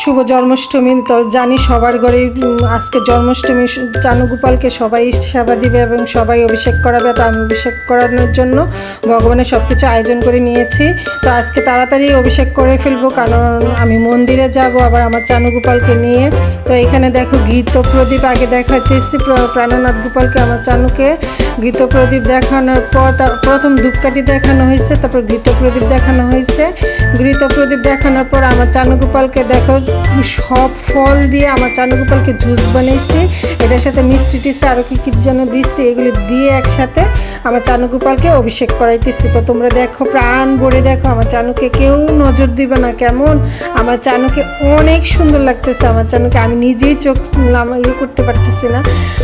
শুভ জন্মাষ্টমী। তো জানি সবার উম, আজকে জন্মাষ্টমী সু- চানু গোপালকে সবাই সেবা দিবে এবং সবাই অভিষেক করাবে তো আমি অভিষেক করানোর জন্য ভগবানের সব কিছু আয়োজন করে নিয়েছি। তো আজকে তাড়াতাড়ি অভিষেক করে ফেলব কারণ আমি মন্দিরে যাব আবার আমার চানু গোপালকে নিয়ে। তো এখানে দেখো গীত প্রদীপ আগে দেখাইতেছি প্র- প্রাণনাথ গোপালকে আমার চানুকে। গীত প্রদীপ দেখানোর পর তার প্রথম ধূপকাঠি দেখানো হয়েছে, তারপর গীত প্রদীপ দেখানো হয়েছে। গৃত প্রদীপ দেখানোর পর আমার চানুগোপালকে দেখো, সব ফল দিয়ে আমার চানুগোপালকে জুস বানিয়েছি এটার সাথে মিষ্টি টিষ্টি আরও কি কি যেন দিচ্ছি এগুলি দিয়ে একসাথে আমার চানুগোপালকে অভিষেক করাইতেছি। তো তোমরা দেখো, প্রাণ ভরে দেখো, আমার চানুকে কেউ নজর দিবে না, কেমন? আমার চানুকে অনেক সুন্দর লাগতেছে, আমার চানুকে আমি নিজেই চোখ ইয়ে করতে পারতেছি না।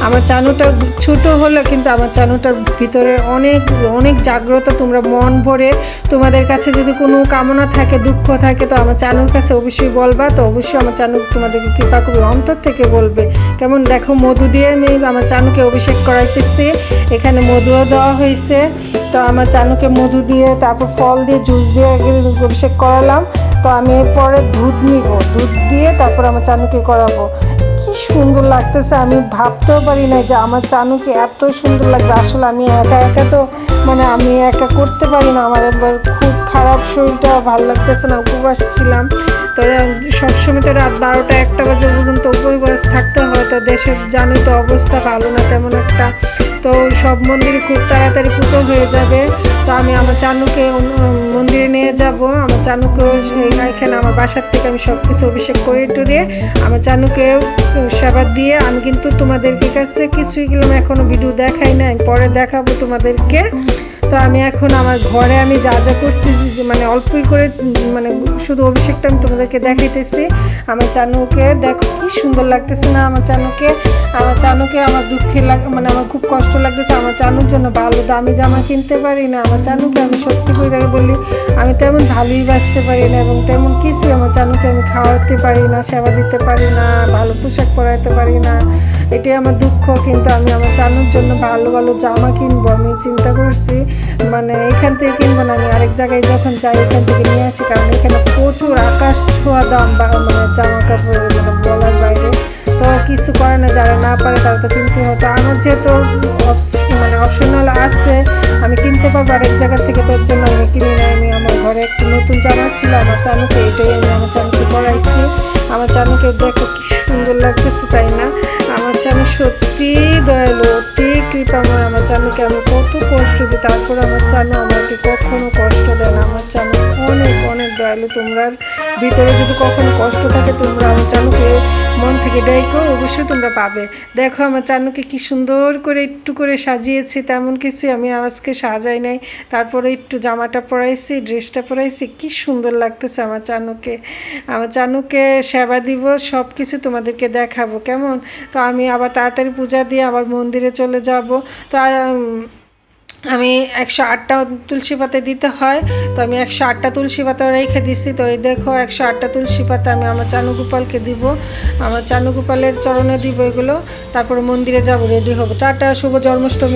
আমার চানুটা ছোট হলো, কিন্তু আমার চানুটার ভিতরে অনেক অনেক জাগ্রত, তোমরা মন ভরে তোমাদের কাছে যদি কোনো কামনা থাকে, দুঃখ থাকে, তো আমার চানুর কাছে অবশ্যই বলবা। তো অবশ্যই আমার চানু তোমাদেরকে কৃপা করবে অন্তর থেকে বলবে। কেমন দেখো, মধু দিয়ে আমি আমার চানুকে অভিষেক করাইতেছি। এখানে মধুও দেওয়া হয়েছে তো আমার চানুকে মধু দিয়ে, তারপর ফল দিয়ে, জুস দিয়ে অভিষেক করালাম। তো আমি এরপরে দুধ নিব। দুধ দিয়ে তারপর আমার চানুকে করাবো। সুন্দর লাগতেছে, আমি ভাবতেও পারি না যে আমার চানুকে এত সুন্দর লাগবে। আসলে আমি একা একা তো মানে আমি একা করতে পারি না। আমার একবার খুব খারাপ শরীরটা, ভালো লাগতেছে না, উপবাস ছিলাম। তো সবসময় তো রাত বারোটা একটা বাজে পর্যন্ত উপবাস থাকতে হয়। তো দেশের জানোই তো অবস্থা ভালো না তেমন একটা। তো সব মন্দিরে খুব তাড়াতাড়ি পুজো হয়ে যাবে। তো আমি আমার চানুকে মন্দিরে নিয়ে যাব। আমার চানুকে এখানে আমার বাসার থেকে আমি সব কিছু অভিষেক করে টুরে আমার চানুকে সেবা দিয়ে আমি কিন্তু তোমাদেরকে কাছে কিছুই গেলাম এখনও ভিডিও দেখাই নাই। পরে দেখাবো তোমাদেরকে। তো আমি এখন আমার ঘরে আমি যা যা করছি মানে অল্পই করে মানে শুধু অভিষেকটা আমি তোমাদেরকে দেখাইতেছি। আমার চানুকে দেখো কি সুন্দর লাগতেছে না আমার চানুকে। আমার চানুকে আমার দুঃখে লাগ মানে আমার খুব কষ্ট লাগতেছে। আমার চানুর জন্য ভালো দামি জামা কিনতে পারি না। আমার চানুকে আমি সত্যি করে বলি, আমি তেমন ভালোই বাঁচতে পারি না এবং তেমন কিছুই আমার চানুকে আমি খাওয়াতে পারি না, সেবা দিতে পারি না, ভালো পোশাক পরাইতে পারি না। এটাই আমার দুঃখ, কিন্তু আমি আমার চানুর জন্য ভালো ভালো জামা কিনবো, আমি চিন্তা করছি মানে এখান থেকে কিনবো না, আমি আরেক জায়গায় যখন যাই, এখান থেকে নিয়ে আসি, কারণ এখানে প্রচুর আকাশ ছোঁয়া দাম বা মানে জামা কাপড় মানে বলার বাইরে। তো কিছু করে না, যারা না পারে তারা তো কিনতে হয়। তো আমার যেহেতু মানে অপশনাল আছে, আমি কিনতে পারব আরেক জায়গা থেকে, তোর জন্য আমি কিনি না, আমি আমার ঘরে একটা নতুন জামা ছিল, আমার চানুকে, এটাই আমি আমার চানুকে পরাইছি। আমার চানুকে দেখো সত্যি দয়ালু অতি কৃপাময় আমার চানুকে আমি কত কষ্ট দিই, তারপর আমার চানু আমাকে কখনো কষ্ট দেয় না। আমার চানু অনেক অনেক দয়ালু। তোমরা ভিতরে যদি কখনো কষ্ট থাকে, তোমরা আমার চানুকে মন থেকে ডাইকো অবশ্যই তোমরা পাবে। দেখো, আমার চানুকে কি সুন্দর করে একটু করে সাজিয়েছি, তেমন কিছুই আমি আজকে সাজাই নাই। তারপরে একটু জামাটা পরাইছি, ড্রেসটা পরাইছি, কি সুন্দর লাগতেছে আমার চানুকে। আমার চানুকে সেবা দিব সব কিছু তোমাদেরকে দেখাবো, কেমন? তো আমি আবার তাড়াতাড়ি পূজা দিয়ে আবার মন্দিরে চলে যাব। তো আমি একশো আটটা তুলসী পাতা দিতে হয়, তো আমি একশো আটটা তুলসী পাতা রেখে দিচ্ছি তো এই দেখো, একশো আটটা তুলসী পাতা আমি আমার চানুগোপালকে দিব। আমার চানুগোপালের চরণে দিব এগুলো, তারপর মন্দিরে যাব রেডি হব। টাটা, শুভ জন্মাষ্টমী।